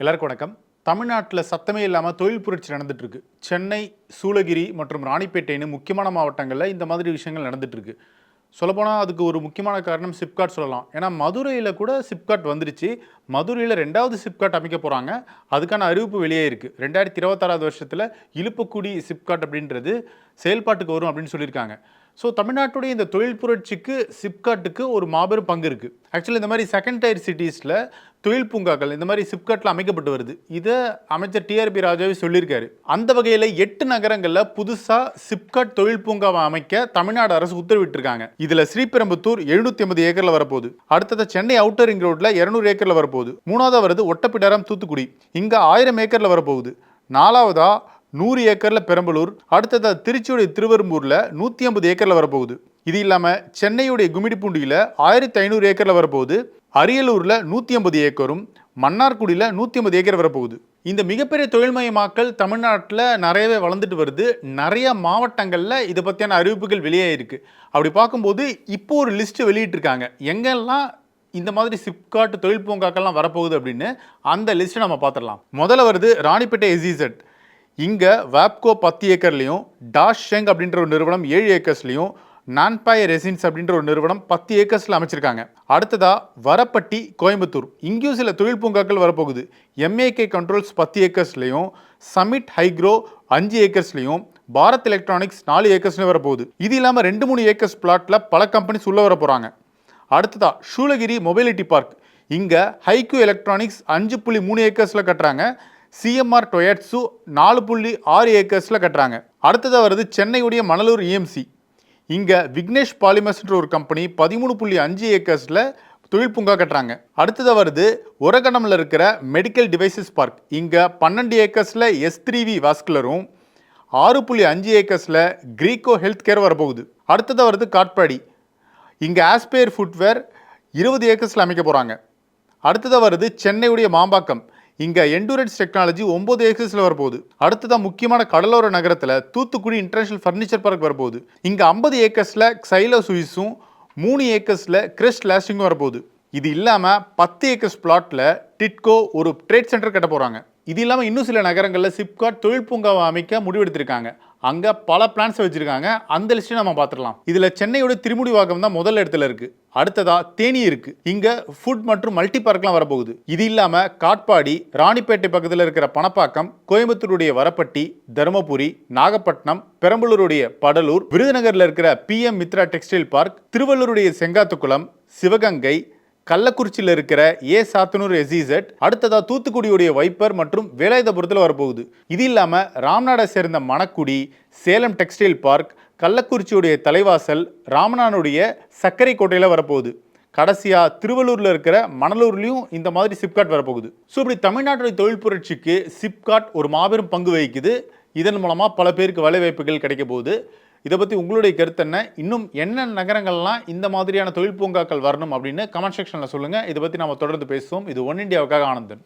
எல்லாருக்கும் வணக்கம். தமிழ்நாட்டில் சத்தமே இல்லாமல் தொழில் புரட்சி நடந்துட்டுருக்கு. சென்னை சூளகிரி மற்றும் ராணிப்பேட்டைன்னு முக்கியமான மாவட்டங்களில் இந்த மாதிரி விஷயங்கள் நடந்துகிட்ருக்கு சொல்லப்போனால் அதுக்கு ஒரு முக்கியமான காரணம் சிப்காட் சொல்லலாம். ஏன்னா மதுரையில் கூட சிப்காட் வந்துருச்சு. மதுரையில் ரெண்டாவது சிப்காட் அமைக்க போகிறாங்க அதுக்கான அறிவிப்பு வெளியே இருக்குது ரெண்டாயிரத்தி இருபத்தாறாவது வருஷத்தில் இழுப்புக்குடி சிப்காட் அப்படின்றது செயல்பாட்டுக்கு வரும் அப்படின்னு சொல்லியிருக்காங்க. ஸோ தமிழ்நாட்டுடைய இந்த தொழில் புரட்சிக்கு சிப்காட்டுக்கு ஒரு மாபெரும் பங்கு இருக்குது ஆக்சுவலி இந்த மாதிரி செகண்ட் டயர் சிட்டிஸில் தொழில் பூங்காக்கள் இந்த மாதிரி சிப்காட்டில் அமைக்கப்பட்டு வருது. இதை அமைச்சர் டிஆர்பி ராஜாவே சொல்லியிருக்காரு. அந்த வகையில் எட்டு நகரங்களில் புதுசாக சிப்காட் தொழில் பூங்காவை அமைக்க தமிழ்நாடு அரசு உத்தரவிட்டிருக்காங்க. இதில் ஸ்ரீபெரும்புத்தூர் எழுநூத்தி ஐம்பது ஏக்கரில் வரப்போகுது. அடுத்தது சென்னை அவுட்டர் ரிங் ரோட்டில் இரநூறு ஏக்கரில் வரப்போகுது. மூணாவது வருது ஒட்டப்பிடாரம் தூத்துக்குடி. இங்கே ஆயிரம் ஏக்கரில் வரப்போகுது. நாலாவதாக நூறு ஏக்கரில் பெரம்பலூர் அடுத்தது திருச்சியுடைய திருவெரும்பூரில் நூற்றி ஐம்பது ஏக்கரில் வரப்போகுது. இது இல்லாமல் சென்னையுடைய கும்மிடிப்பூண்டியில் ஆயிரத்தி ஐநூறு ஏக்கரில் வரப்போகுது. அரியலூரில் நூற்றி ஐம்பது ஏக்கரும் மன்னார்குடியில் நூற்றி ஐம்பது ஏக்கர் வரப்போகுது. இந்த மிகப்பெரிய தொழில்மயமாக்கல் தமிழ்நாட்டில் நிறையவே வளர்ந்துட்டு வருது. நிறைய மாவட்டங்களில் இதை பற்றியான அறிவிப்புகள் வெளியே இருக்கு. அப்படி பார்க்கும்போது இப்போ ஒரு லிஸ்ட்டு வெளியிட்டிருக்காங்க. எங்கெல்லாம் இந்த மாதிரி சிப்காட் தொழில் பூங்காக்கள்லாம் வரப்போகுது அப்படின்னு அந்த லிஸ்ட்டை நம்ம பார்த்துடலாம். முதல்ல வருது ராணிப்பேட்டை எஸ்இசட் இங்கே வேப்கோ பத்து ஏக்கர்லேயும் டாஷ் ஷெங் அப்படின்ற ஒரு நிறுவனம் ஏழு ஏக்கர்ஸ்லையும் நான்பாய் ரெசின்ஸ் அப்படின்ற ஒரு நிறுவனம் பத்து ஏக்கர்ஸில் அமைச்சிருக்காங்க. அடுத்ததாக வரப்பட்டி கோயம்புத்தூர் இங்கேயும் சில தொழில் பூங்காக்கள் வரப்போகுது. எம்ஏகே கண்ட்ரோல்ஸ் பத்து ஏக்கர்ஸ்லையும் சமிட் ஹைக்ரோ அஞ்சு ஏக்கர்ஸ்லையும் பாரத் எலக்ட்ரானிக்ஸ் நாலு ஏக்கர்ஸ்லையும் வரப்போகுது. இது இல்லாமல் ரெண்டு மூணு ஏக்கர்ஸ் பிளாட்டில் பல கம்பெனிஸ் உள்ளே வர போகிறாங்க அடுத்ததா சூளகிரி மொபைலிட்டி பார்க் இங்கே ஹைக்யூ எலக்ட்ரானிக்ஸ் அஞ்சு புள்ளி மூணு ஏக்கர்ஸில் கட்டுறாங்க. சிஎம்ஆர் டொயட்ஸு நாலு புள்ளி ஆறு ஏக்கர்ஸில் கட்டுறாங்க. அடுத்ததாக வருது சென்னையுடைய மணலூர் இஎம்சி இங்கே விக்னேஷ் பாலிமர்ஸ்ன்ற ஒரு கம்பெனி பதிமூணு புள்ளி அஞ்சு ஏக்கர்ஸில் தொழில் பூங்கா கட்டுறாங்க. அடுத்ததாக வருது உரகணமில் இருக்கிற மெடிக்கல் டிவைசஸ் பார்க் இங்கே பன்னெண்டு ஏக்கர்ஸில் எஸ் த்ரீ வி வாஸ்குலரும் ஆறு புள்ளி அஞ்சு ஏக்கர்ஸில் கிரீக்கோ ஹெல்த் கேர் வரப்போகுது. அடுத்ததாக வருது காட்பாடி. இங்கே ஆஸ்பேர் ஃபுட்வேர் இருபது ஏக்கர்ஸில் அமைக்க போகிறாங்க அடுத்ததாக வருது சென்னையுடைய மாம்பாக்கம். இங்கே எண்டூரன்ஸ் டெக்னாலஜி ஒம்பது ஏக்கர்ஸில் வரப்போகுது. அடுத்ததாக முக்கியமான கடலோர நகரத்தில் தூத்துக்குடி இன்டர்நேஷனல் ஃபர்னிச்சர் பார்க் வரப்போகுது. இங்கே ஐம்பது ஏக்கர்ஸில் சைலோ சுயிஸும் மூணு ஏக்கர்ஸில் கிரெஸ்ட் லாஸ்டிங்கும் வரப்போகுது. இது இல்லாமல் பத்து ஏக்கர்ஸ் பிளாட்டில் டிட்கோ ஒரு ட்ரேட் சென்டர் கட்ட போகிறாங்க இது இல்லாமல் இன்னும் சில நகரங்களில் சிப்காட் தொழில் பூங்காவை அமைக்க முடிவெடுத்திருக்காங்க. அங்கே பல பிளான்ஸ் வச்சுருக்காங்க. அந்த லிஸ்ட்டை நம்ம பார்த்துடலாம். இதில் சென்னையோட திருமுடிவாக்கம் தான் முதல் இடத்துல இருக்குது அடுத்ததா தேனி இருக்கு. இங்க ஃபுட் மற்றும் மல்டி பார்க்லாம் வரப்போகுது. இது இல்லாம காட்பாடி ராணிப்பேட்டை பக்கத்தில் இருக்கிற பணப்பாக்கம் கோயம்புத்தூருடைய வரப்பட்டி தருமபுரி நாகப்பட்டினம் பெரம்பலூருடைய படலூர் விருதுநகர்ல இருக்கிற P M Mitra textile park திருவள்ளூருடைய Sengathukulam Sivaganga கள்ளக்குறிச்சியில் இருக்கிற ஏ சாத்தனூர் எஸ்இசெட் அடுத்ததா தூத்துக்குடியுடைய வைப்பர் மற்றும் வேலாயுதபுரத்தில் வரப்போகுது. இது இல்லாமல் ராம்நாடை சேர்ந்த மணக்குடி சேலம் டெக்ஸ்டைல் பார்க் கள்ளக்குறிச்சியுடைய தலைவாசல் ராமநானுடைய சர்க்கரை கோட்டையில் வரப்போகுது. கடைசியாக திருவள்ளூரில் இருக்கிற மணலூர்லேயும் இந்த மாதிரி சிப்காட் வரப்போகுது. ஸோ இப்படி தமிழ்நாட்டுடைய தொழில் புரட்சிக்கு சிப்காட் ஒரு மாபெரும் பங்கு வகிக்குது. இதன் மூலமாக பல பேருக்கு வேலை வாய்ப்புகள் கிடைக்க போகுது. இதை பற்றி உங்களுடைய கருத்து என்ன? இன்னும் என்ன நகரங்கள்லாம் இந்த மாதிரியான தொழில் பூங்காக்கள் வரணும் அப்படின்னு கமெண்ட் செக்ஷனில் சொல்லுங்கள் இதை பற்றி நம்ம தொடர்ந்து பேசுவோம். இது ஒன் இண்டியாவுக்காக ஆனந்தன்.